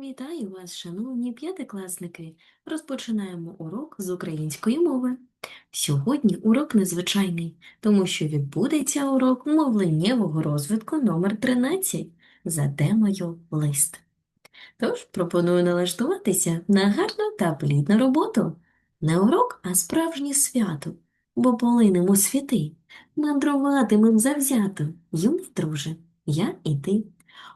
Вітаю вас, шановні п'ятикласники! Розпочинаємо урок з української мови. Сьогодні урок незвичайний, тому що відбудеться урок мовленнєвого розвитку номер 13 за темою лист. Тож пропоную налаштуватися на гарну та плідну роботу. Не урок, а справжнє свято, бо полинемо світи, мандруватимем завзято, юний друже, я і ти.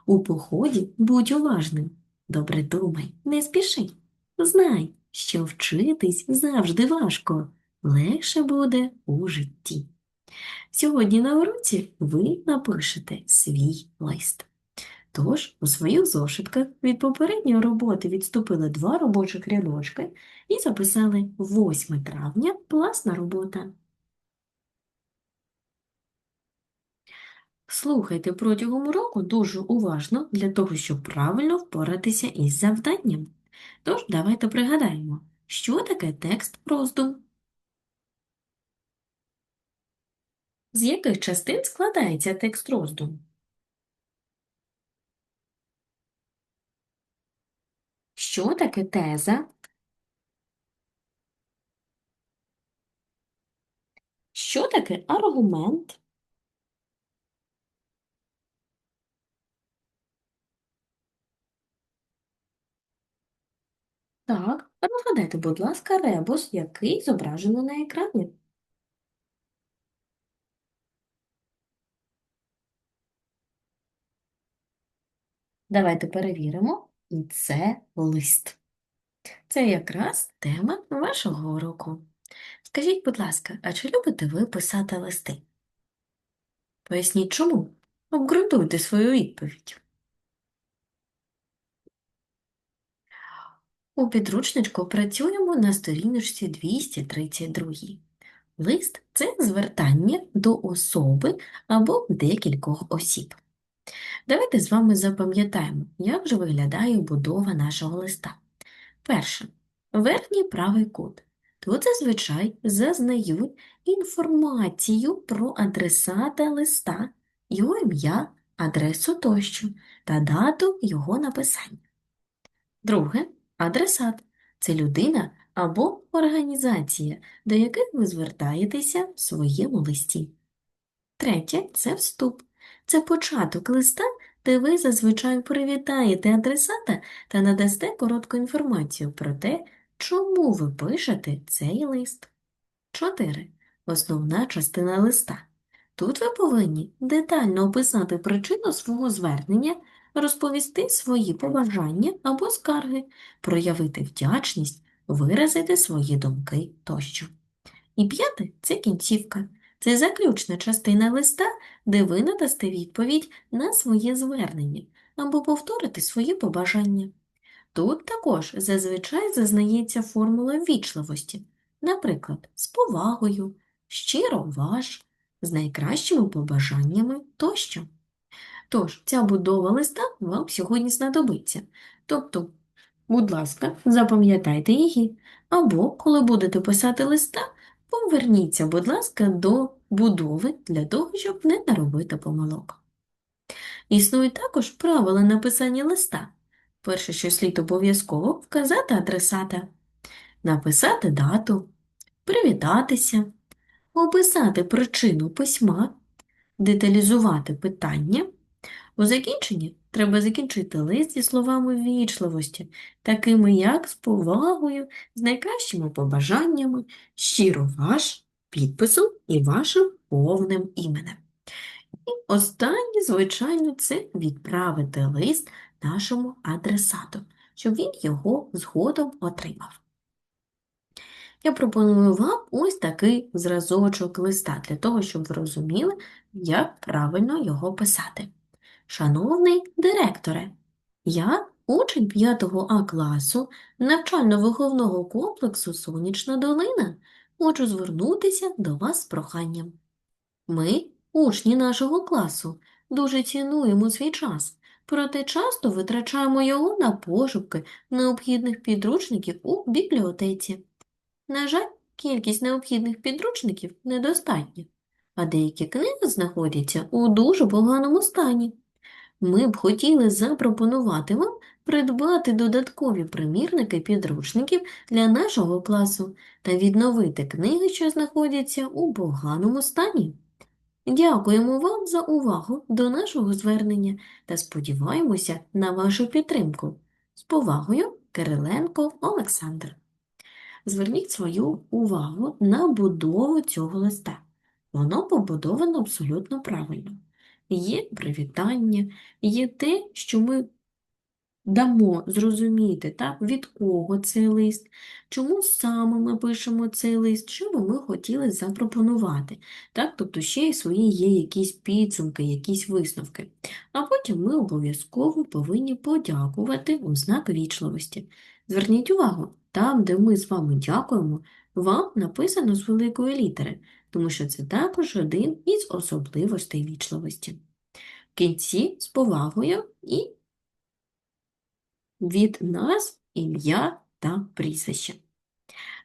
У поході будь уважним. Добре думай, не спіши. Знай, що вчитись завжди важко, легше буде у житті. Сьогодні на уроці ви напишете свій лист. Тож у своїх зошитках від попередньої роботи відступили два робочих рядочки і записали 8 травня класна робота. Слухайте протягом уроку дуже уважно для того, щоб правильно впоратися із завданням. Тож давайте пригадаємо, що таке текст роздум. З яких частин складається текст роздум? Що таке теза? Що таке аргумент? Так, розгадайте, будь ласка, ребус, який зображено на екрані. Давайте перевіримо. І це лист. Це якраз тема вашого уроку. Скажіть, будь ласка, а чи любите ви писати листи? Поясніть чому. Обґрунтуйте свою відповідь. У підручничку працюємо на сторіночці 232. Лист – це звертання до особи або декількох осіб. Давайте з вами запам'ятаємо, як же виглядає будова нашого листа. Перше. Верхній правий кут. Тут зазвичай зазнають інформацію про адресата листа, його ім'я, адресу тощо та дату його написання. Друге. Адресат – це людина або організація, до яких ви звертаєтеся в своєму листі. Третє – це вступ. Це початок листа, де ви зазвичай привітаєте адресата та надасте коротку інформацію про те, чому ви пишете цей лист. 4. Основна частина листа. Тут ви повинні детально описати причину свого звернення, розповісти свої побажання або скарги, проявити вдячність, виразити свої думки тощо. І п'яте – це кінцівка. Це заключна частина листа, де ви надасте відповідь на своє звернення або повторите свої побажання. Тут також зазвичай зазнається формула ввічливості, наприклад, з повагою, щиро ваш, з найкращими побажаннями тощо. Тож, ця будова листа вам сьогодні знадобиться. Тобто, будь ласка, запам'ятайте її, або, коли будете писати листа, поверніться, будь ласка, до будови для того, щоб не наробити помилок. Існують також правила написання листа. Перше, що слід обов'язково вказати адресата, написати дату, привітатися, описати причину письма, деталізувати питання. У закінченні треба закінчити лист зі словами ввічливості, такими як з повагою, з найкращими побажаннями, щиро ваш, підписом і вашим повним іменем. І останнє, звичайно, це відправити лист нашому адресату, щоб він його згодом отримав. Я пропоную вам ось такий зразочок листа для того, щоб ви розуміли, як правильно його писати. Шановний директоре, я учень 5 А класу навчально-виховного комплексу Сонячна долина. Хочу звернутися до вас з проханням. Ми, учні нашого класу, дуже цінуємо свій час, проте часто витрачаємо його на пошуки необхідних підручників у бібліотеці. На жаль, кількість необхідних підручників недостатня, а деякі книги знаходяться у дуже поганому стані. Ми б хотіли запропонувати вам придбати додаткові примірники підручників для нашого класу та відновити книги, що знаходяться у поганому стані. Дякуємо вам за увагу до нашого звернення та сподіваємося на вашу підтримку. З повагою, Кириленко Олександр. Зверніть свою увагу на будову цього листа. Воно побудовано абсолютно правильно. Є привітання, є те, що ми дамо зрозуміти, так, від кого цей лист, чому саме ми пишемо цей лист, що би ми хотіли запропонувати. Так, тобто ще й свої є якісь підсумки, якісь висновки. А потім ми обов'язково повинні подякувати у знак вічливості. Зверніть увагу, там, де ми з вами дякуємо, вам написано з великої літери, тому що це також один із особливостей вічливості. В кінці з повагою і від нас ім'я та прізвище.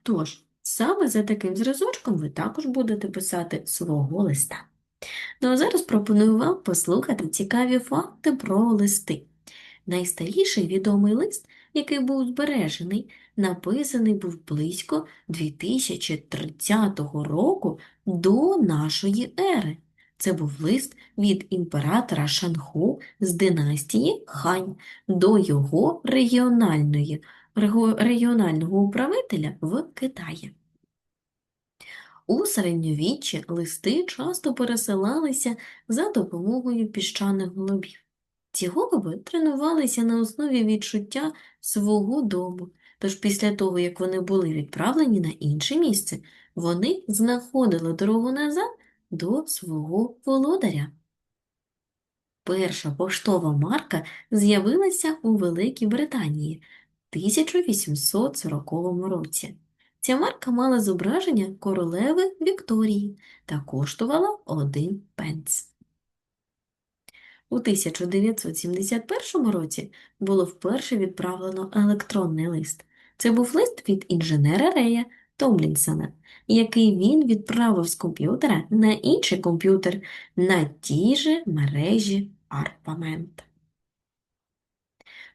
Тож, саме за таким зразочком ви також будете писати свого листа. Ну а зараз пропоную вам послухати цікаві факти про листи. Найстаріший відомий лист, який був збережений, написаний був близько 2030 року до нашої ери. Це був лист від імператора Шанху з династії Хань до його регіональної, регіонального управителя в Китаї. У середньовіччі листи часто пересилалися за допомогою піщаних голубів. Ці голуби тренувалися на основі відчуття свого дому, тож після того, як вони були відправлені на інше місце, вони знаходили дорогу назад до свого володаря. Перша поштова марка з'явилася у Великій Британії в 1840 році. Ця марка мала зображення королеви Вікторії та коштувала один пенс. У 1971 році було вперше відправлено електронний лист. Це був лист від інженера Рея Томлінсона, який він відправив з комп'ютера на інший комп'ютер на тій же мережі ARPANET.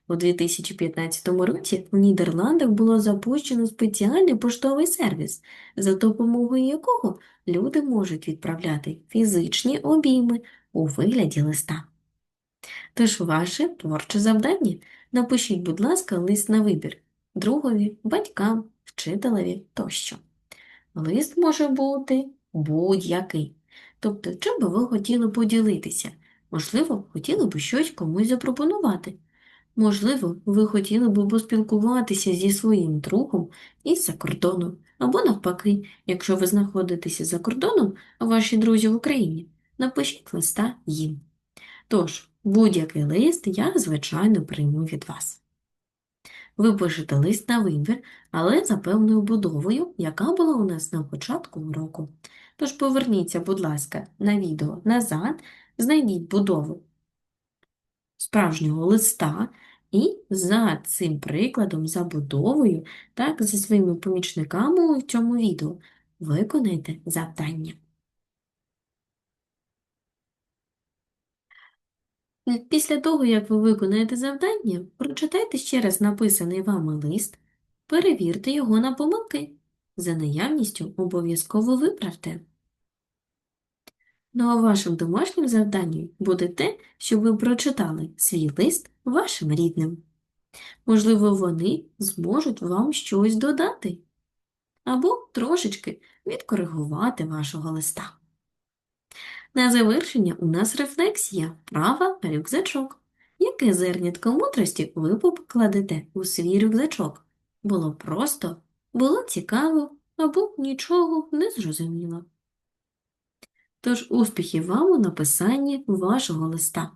У 2015 році в Нідерландах було запущено спеціальний поштовий сервіс, за допомогою якого люди можуть відправляти фізичні обійми у вигляді листа. Тож ваше творче завдання напишіть, будь ласка, лист на вибір другові, батькам, вчителеві тощо. Лист може бути будь-який. Тобто, чим би ви хотіли поділитися? Можливо, хотіли б щось комусь запропонувати. Можливо, ви хотіли б поспілкуватися зі своїм другом із-за кордону, або навпаки, якщо ви знаходитеся за кордоном, а ваші друзі в Україні, напишіть листа їм. Тож, будь-який лист я, звичайно, прийму від вас. Ви пишете лист на вибір, але за певною будовою, яка була у нас на початку уроку. Тож поверніться, будь ласка, на відео назад, знайдіть будову справжнього листа і за цим прикладом, за будовою, так, за своїми помічниками в цьому відео виконайте завдання. Після того, як ви виконаєте завдання, прочитайте ще раз написаний вами лист, перевірте його на помилки. За наявністю обов'язково виправте. Ну а вашим домашнім завданням буде те, що ви прочитали свій лист вашим рідним. Можливо, вони зможуть вам щось додати або трошечки відкоригувати вашого листа. На завершення у нас рефлексія права рюкзачок. Яке зернятко мудрості ви покладете у свій рюкзачок? Було просто, було цікаво або нічого не зрозуміло. Тож успіхів вам у написанні вашого листа.